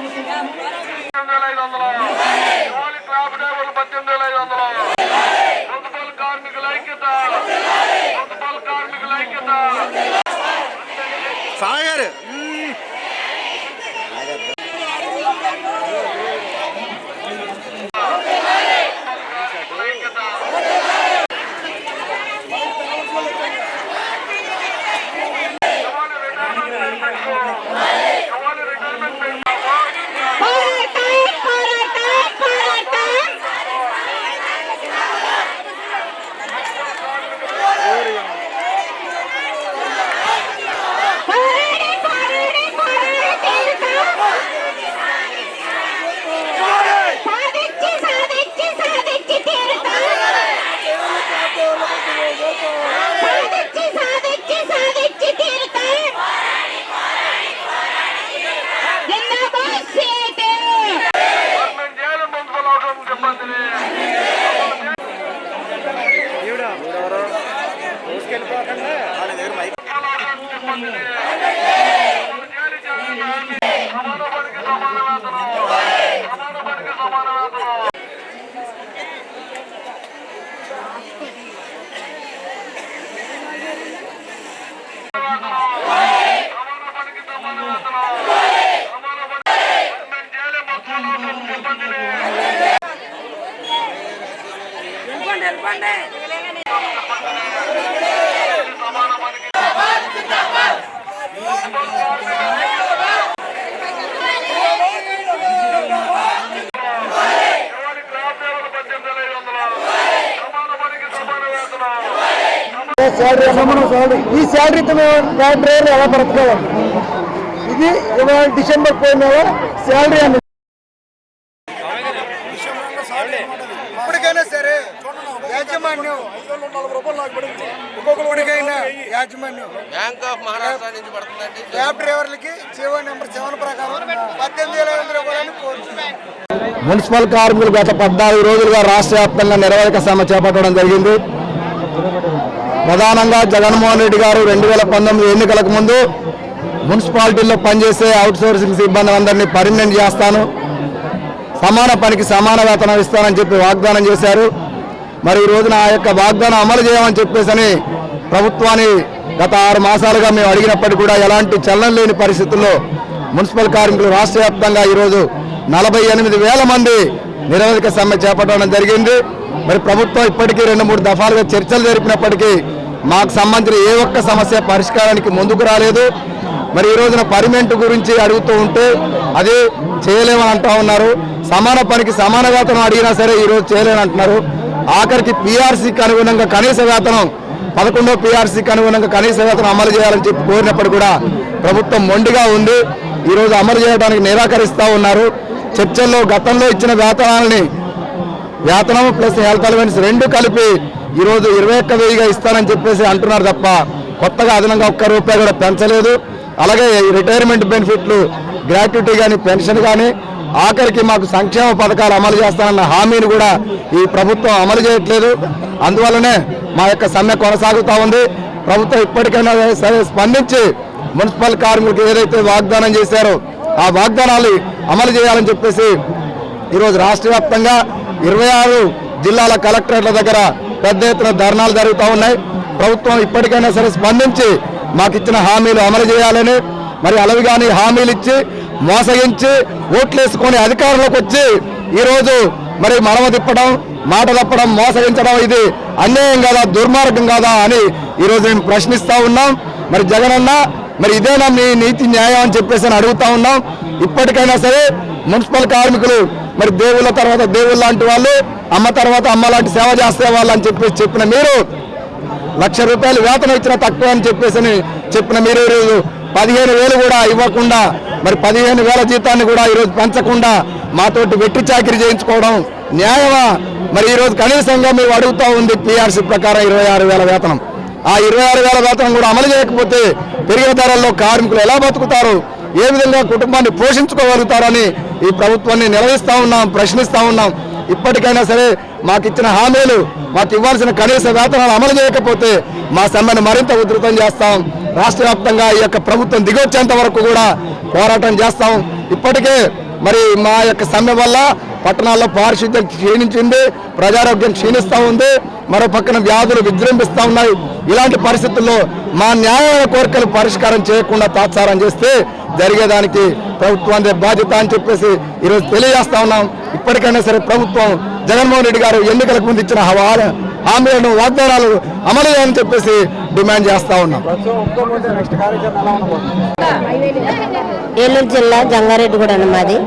పద్దెనిమిది వేల ఐదు వందలు జోలి క్లాబ్ డ్రైవర్లు పద్దెనిమిది వేల ఐదు వందలు మున్సిపల్ కార్మికుల ఐక్యత మున్సిపల్ కార్మికుల ఐక్యత సాగర్ ఐక్యత జవాన్ రిటైర్మెంట్ బెనిఫిట్స్ జవాన్ రిటైర్మెంట్ బెనిఫిట్స్ సాధించి సాధించి సాధించి తీరుతా సాధించి సాధించి సాధించి తీరుతా జిందాబాద్ సీటు గవర్నమెంట్ చేయాలి మున్సిపల్ అవసరం సిబ్బందిని తీసుకెళ్ళిపోకుండా వాళ్ళ దగ్గర మైక్ సమాన పనికి సమాన వేతనం సమాన పనికి సమాన వేతనం సమాన పనికి సమాన వేతనం సమాన పనికి గవర్నమెంట్ చేయాలి మున్సిపల్ అవసరం సిబ్బందిని సమాన పనికి ఎవరి క్లాస్ లెవెల్ పద్దెనిమిది వేల ఐదు వందలు సమాన పనికి సమాన వేతనం శాలరీ ఈ శాలరీతో మేము డ్రైవర్ ఎలా బ్రతకాలి? ఇది ఇవాళ డిసెంబర్ పోయిన శాలరీ అని ఇప్పటికైనా సరే యాజమాన్యం నలభై రూపాయలు నాకు పడింది ఒక్కొక్కడికైనా యాజమాన్యం. బ్యాంక్ ఆఫ్ మహారాష్ట్ర నుంచి పడుతుందండి. క్యాబ్ డ్రైవర్లకి జీవో నెంబర్ సెవెన్ ప్రకారం పద్దెనిమిది వేల ఐదు వందల రూపాయలని కోరుతున్నాం. మున్సిపల్ కార్మికులు గత పద్నాలుగు రోజులుగా రాష్ట్ర వ్యాప్తంగా నిరవధిక సమ్మె చేపట్టడం జరిగింది. ప్రధానంగా జగన్మోహన్ రెడ్డి గారు రెండు వేల పంతొమ్మిది ఎన్నికలకు ముందు మున్సిపాలిటీల్లో పనిచేసే అవుట్ సోర్సింగ్ సిబ్బంది అందరినీ పర్మనెంట్ చేస్తాను. సమాన పనికి సమాన వేతనం ఇస్తానని చెప్పి వాగ్దానం చేశారు. మరి ఈ రోజున ఆ యొక్క వాగ్దానం అమలు చేయమని చెప్పేసి ప్రభుత్వాన్ని గత ఆరు మాసాలుగా మేము అడిగినప్పటికీ కూడా ఎలాంటి చలనం లేని పరిస్థితుల్లో మున్సిపల్ కార్మికులు రాష్ట్ర వ్యాప్తంగా ఈరోజు నలభై ఎనిమిది వేల మంది నిరవధిక సమ్మె చేపట్టడం జరిగింది. మరి ప్రభుత్వం ఇప్పటికీ రెండు మూడు దఫాలుగా చర్చలు జరిపినప్పటికీ మాకు సంబంధించిన ఏ ఒక్క సమస్య పరిష్కారానికి ముందుకు రాలేదు. మరి ఈ రోజున గురించి అడుగుతూ ఉంటే అది చేయలేమని అంటా ఉన్నారు. సమాన పనికి సమాన వేతనం అడిగినా సరే ఈరోజు చేయలేని అంటున్నారు. ఆఖరికి పీఆర్సీకి అనుగుణంగా కనీస వేతనం పదకొండో పీఆర్సీకి అనుగుణంగా కనీస వేతనం అమలు చేయాలని చెప్పి కోరినప్పుడు కూడా ప్రభుత్వం మొండిగా ఉంది. ఈరోజు అమలు చేయడానికి నిరాకరిస్తూ ఉన్నారు. చర్చల్లో గతంలో ఇచ్చిన వేతనాలని వేతనం ప్లస్ హెల్త్ అలవెన్స్ రెండు కలిపి ఈరోజు ఇరవై ఒక్క వెయ్యిగా ఇస్తానని చెప్పేసి అంటున్నారు తప్ప కొత్తగా అదనంగా ఒక్క రూపాయి కూడా పెంచలేదు. అలాగే రిటైర్మెంట్ బెనిఫిట్లు గ్రాట్యుటీ కానీ పెన్షన్ కానీ ఆఖరికి మాకు సంక్షేమ పథకాలు అమలు చేస్తానన్న హామీని కూడా ఈ ప్రభుత్వం అమలు చేయట్లేదు. అందువల్లనే మా యొక్క సమ్మె కొనసాగుతూ ఉంది. ప్రభుత్వం ఇప్పటికైనా సరే స్పందించి మున్సిపల్ కార్మికులకు ఏదైతే వాగ్దానం చేశారో ఆ వాగ్దానాలు అమలు చేయాలని చెప్పేసి ఈరోజు రాష్ట్ర వ్యాప్తంగా ఇరవై ఆరు జిల్లాల కలెక్టరేట్ల దగ్గర పెద్ద ఎత్తున ధర్నాలు జరుగుతూ ఉన్నాయి. ప్రభుత్వం ఇప్పటికైనా సరే స్పందించి మాకు ఇచ్చిన హామీలు అమలు చేయాలని మరి అలవిగాని హామీలు ఇచ్చి మోసగించి ఓట్లేసుకొని అధికారంలోకి వచ్చి ఈరోజు మరి మడమ తిప్పడం మాట తప్పడం మోసగించడం ఇది అన్యాయం కాదా దుర్మార్గం కాదా అని ఈరోజు మేము ప్రశ్నిస్తూ ఉన్నాం. మరి జగనన్న మరి ఇదేనా మీ నీతి న్యాయం అని చెప్పేసి అని అడుగుతా ఉన్నాం. ఇప్పటికైనా సరే మున్సిపల్ కార్మికులు మరి దేవుళ్ళ తర్వాత దేవుళ్ళ లాంటి వాళ్ళు అమ్మ తర్వాత అమ్మ లాంటి సేవ చేస్తే వాళ్ళు అని చెప్పేసి చెప్పిన మీరు లక్ష రూపాయలు వేతనం ఇచ్చినా తక్కువ అని చెప్పేసి అని చెప్పిన మీరు ఈరోజు. పదిహేను వేలు కూడా ఇవ్వకుండా మరి పదిహేను వేల జీతాన్ని కూడా ఈరోజు పెంచకుండా మాతోటి వెట్టి చాకరీ చేయించుకోవడం న్యాయమా? మరి ఈరోజు కనీసంగా మేము అడుగుతా ఉంది పిఆర్సీ ప్రకారం ఇరవై ఆరు వేల వేతనం. ఆ ఇరవై ఆరు వేల వేతనం కూడా అమలు చేయకపోతే పెరిగిన ధరల్లో కార్మికులు ఎలా బతుకుతారు? ఏ విధంగా కుటుంబాన్ని పోషించుకోగలుగుతారని ఈ ప్రభుత్వాన్ని నిలదీస్తా ఉన్నాం ప్రశ్నిస్తా ఉన్నాం. ఇప్పటికైనా సరే మాకు ఇచ్చిన హామీలు మాకు ఇవ్వాల్సిన కనీస వేతనాలు అమలు చేయకపోతే మా సమ్మెను మరింత ఉధృతం చేస్తాం. రాష్ట్ర వ్యాప్తంగా ఈ యొక్క ప్రభుత్వం దిగొచ్చేంత వరకు కూడా పోరాటం చేస్తాం. ఇప్పటికే మరి మా యొక్క సమ్మె వల్ల పట్టణాల్లో పారిశుద్ధ్యం క్షీణించింది ప్రజారోగ్యం క్షీణిస్తూ ఉంది మరో పక్కన వ్యాధులు విజృంభిస్తూ ఉన్నాయి. ఇలాంటి పరిస్థితుల్లో మా న్యాయ కోరికలు పరిష్కారం చేయకుండా తాత్సారం చేస్తే జరిగేదానికి ప్రభుత్వానికి బాధ్యత అని చెప్పేసి ఈరోజు తెలియజేస్తా ఉన్నాం. ఇప్పటికైనా సరే ప్రభుత్వం జగన్మోహన్ రెడ్డి గారు ఎన్నికలకు ముందు ఇచ్చిన హామీలను వాగ్దానాలు అమలు చేయని చెప్పేసి డిమాండ్ చేస్తా ఉన్నాం. నెక్స్ట్ జిల్లా జంగారెడ్డి కూడా ఏలూరు జిల్లా జంగారెడ్డిగూడ మాది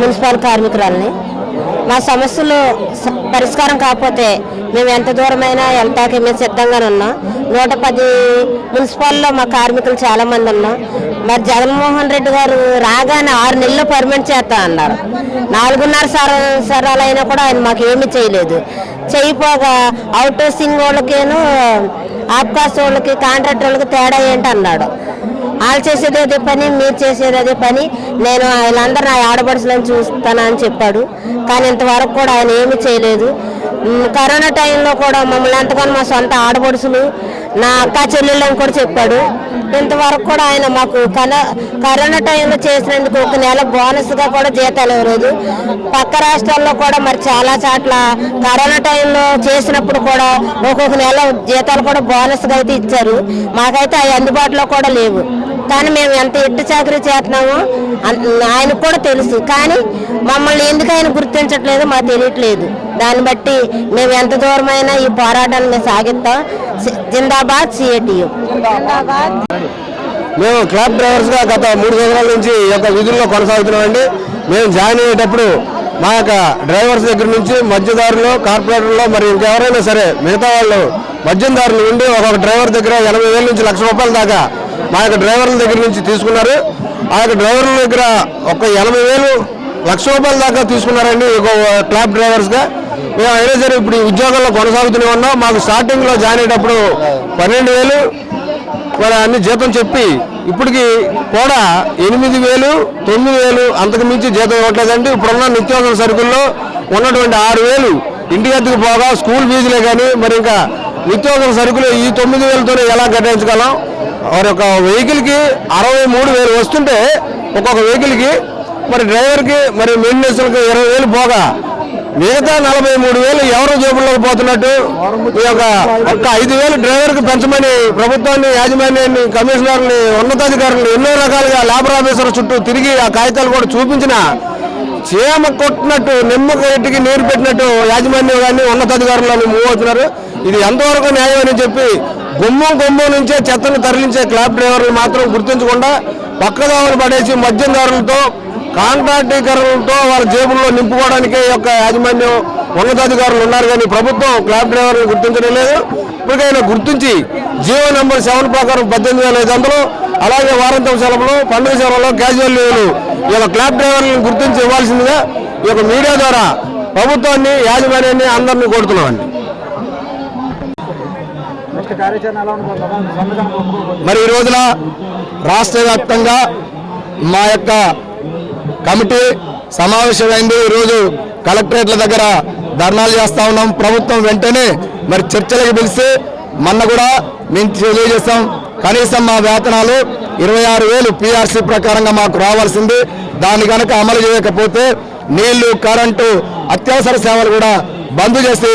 మున్సిపల్ కార్మికురాలని. మా సమస్యలు పరిష్కారం కాకపోతే మేము ఎంత దూరమైనా వెళ్తాకి మేము సిద్ధంగానే ఉన్నాం. నూట పది మున్సిపాల్లో మా కార్మికులు చాలా మంది ఉన్నాం. మరి జగన్మోహన్ రెడ్డి గారు రాగానే ఆరు నెలలు పర్మనెంట్ చేస్తా అన్నారు. నాలుగున్నర సరాలు అయినా కూడా ఆయన మాకు ఏమీ చేయలేదు. చేయపోగా అవుట్ హౌసింగ్ వాళ్ళకేను ఆబ్కాస్ వాళ్ళకి కాంట్రాక్టర్ వాళ్ళకి తేడా ఏంటి అన్నాడు వాళ్ళు చేసేది అదే పని మీరు చేసేది అదే పని. నేను వీళ్ళందరూ నా ఆడపడుచులను చూస్తానని చెప్పాడు. కానీ ఇంతవరకు కూడా ఆయన ఏమీ చేయలేదు. కరోనా టైంలో కూడా మమ్మల్ని ఎంతగానో మా సొంత ఆడపడుచులు నా అక్క చెల్లెళ్ళని కూడా చెప్పాడు. ఇంతవరకు కూడా ఆయన మాకు కరోనా టైంలో చేసినందుకు ఒక నెల బోనస్గా కూడా జీతాలు ఇవ్వలేదు. పక్క రాష్ట్రాల్లో కూడా మరి చాలా చోట్ల కరోనా టైంలో చేసినప్పుడు కూడా ఒక్కొక్క నెల జీతాలు కూడా బోనస్గా అయితే ఇచ్చారు. మాకైతే అవి అందుబాటులో కూడా లేవు. కానీ మేము ఎంత ఎట్టు చాకరీ చేస్తున్నామో అన్- ఆయనకు కూడా తెలుసు. కానీ మమ్మల్ని ఎందుకు ఆయన గుర్తించట్లేదు మాకు తెలియట్లేదు. దాన్ని బట్టి మేము ఎంత దూరమైనా ఈ పోరాటాన్ని మేము సాగిస్తాం. సి- జిందాబాద్ సిఏటియు. మేము క్యాబ్ డ్రైవర్స్గా గత మూడు సంవత్సరాల నుంచి ఈ యొక్క విధుల్లో కొనసాగుతున్నామండి. మేము జాయిన్ అయ్యేటప్పుడు మా యొక్క డ్రైవర్స్ దగ్గర నుంచి మధ్యదారులు కార్పొరేటర్లు మరి ఇంకెవరైనా సరే మిగతా వాళ్ళు మద్యందారులు ఉండి ఒక్కొక్క డ్రైవర్ దగ్గర ఎనభై వేల నుంచి లక్ష రూపాయల దాకా మా యొక్క డ్రైవర్ల దగ్గర నుంచి తీసుకున్నారు. ఆ యొక్క డ్రైవర్ల దగ్గర ఒక ఎనభై వేలు లక్ష రూపాయల దాకా తీసుకున్నారండి ఒక క్లాబ్ డ్రైవర్స్గా మేము అయినా సరే ఇప్పుడు ఈ ఉద్యోగంలో కొనసాగుతూనే ఉన్నాం. మాకు స్టార్టింగ్లో జాయిన్ అయ్యేటప్పుడు పన్నెండు వేలు మరి అన్ని జీతం చెప్పి ఇప్పటికి కూడా ఎనిమిది వేలు తొమ్మిది వేలు అంతకు మించి జీతం ఇవ్వట్లేదండి. ఇప్పుడున్న నిత్యావసర సరుకుల్లో ఉన్నటువంటి ఆరు వేలు ఇంటి అద్దెకు పోగా స్కూల్ ఫీజులే కానీ మరి ఇంకా నిత్యావసర సరుకులు ఈ తొమ్మిది వేలతోనే ఎలా కేటాయించగలం? మరి ఒక వెహికల్కి అరవై మూడు వేలు వస్తుంటే ఒక్కొక్క వెహికల్కి మరి డ్రైవర్కి మరి మెయింటెనెన్స్కి ఇరవై వేలు పోగా మిగతా నలభై మూడు వేలు ఎవరు జేబుల్లోకి పోతున్నట్టు ఈ యొక్క ఒక్క ఐదు వేలు డ్రైవర్కి పెంచమని ప్రభుత్వాన్ని యాజమాన్యాన్ని కమిషనర్ని ఉన్నతాధికారులు ఎన్నో రకాలుగా లేబర్ ఆఫీసర్ చుట్టూ తిరిగి ఆ కాగితాలు కూడా చూపించిన చీమ కొట్టినట్టు నిమ్మక నీరు పెట్టినట్టు యాజమాన్యం కానీ ఉన్నతాధికారులు మూవ్ అవుతున్నారు. ఇది ఎంతవరకు న్యాయం అని చెప్పి గుమ్మం గుమ్మం నుంచే చెత్తను తరలించే క్లాబ్ డ్రైవర్లు మాత్రం గుర్తించకుండా పక్కదారులు పడేసి మద్యందారులతో కాంట్రాక్టీకరణలతో వాళ్ళ జేబుల్లో నింపుకోవడానికే ఈ యొక్క యాజమాన్యం ఉన్నతాధికారులు ఉన్నారు కానీ ప్రభుత్వం క్లాబ్ డ్రైవర్లను గుర్తించడం లేదు. ఇప్పటికైనా గుర్తించి జీవో నెంబర్ సెవెన్ ప్రకారం పద్దెనిమిది వేల ఐదు వందలు అలాగే వారాంతం సెలవులు పండుగ సెలవులు క్యాజువల్ లీవులు ఈ యొక్క క్లాబ్ డ్రైవర్లను గుర్తించి ఇవ్వాల్సిందిగా ఈ యొక్క మీడియా ద్వారా ప్రభుత్వాన్ని యాజమాన్యాన్ని అందరినీ కోరుతున్నామండి. మరి ఈ రోజున రాష్ట్ర వ్యాప్తంగా మా యొక్క కమిటీ సమావేశమైంది. ఈరోజు కలెక్టరేట్ల దగ్గర ధర్నాలు చేస్తా ఉన్నాం. ప్రభుత్వం వెంటనే మరి చర్చలకు పిలిచి మొన్న కూడా మేము తెలియజేస్తాం. కనీసం మా వేతనాలు ఇరవై ఆరు వేలు పిఆర్సీ ప్రకారంగా మాకు రావాల్సింది. దాన్ని కనుక అమలు చేయకపోతే నీళ్ళు కరెంటు అత్యవసర సేవలు కూడా బంద్ చేసి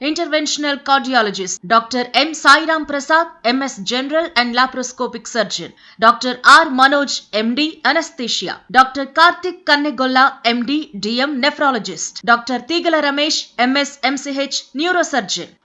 interventional cardiologist Dr. M. Sairam Prasad, MS General and Laparoscopic Surgeon, Dr. R. Manoj, MD Anesthesia, Dr. Karthik Kannegolla, MD DM Nephrologist, Dr. Tigala Ramesh, MS MCH Neurosurgeon,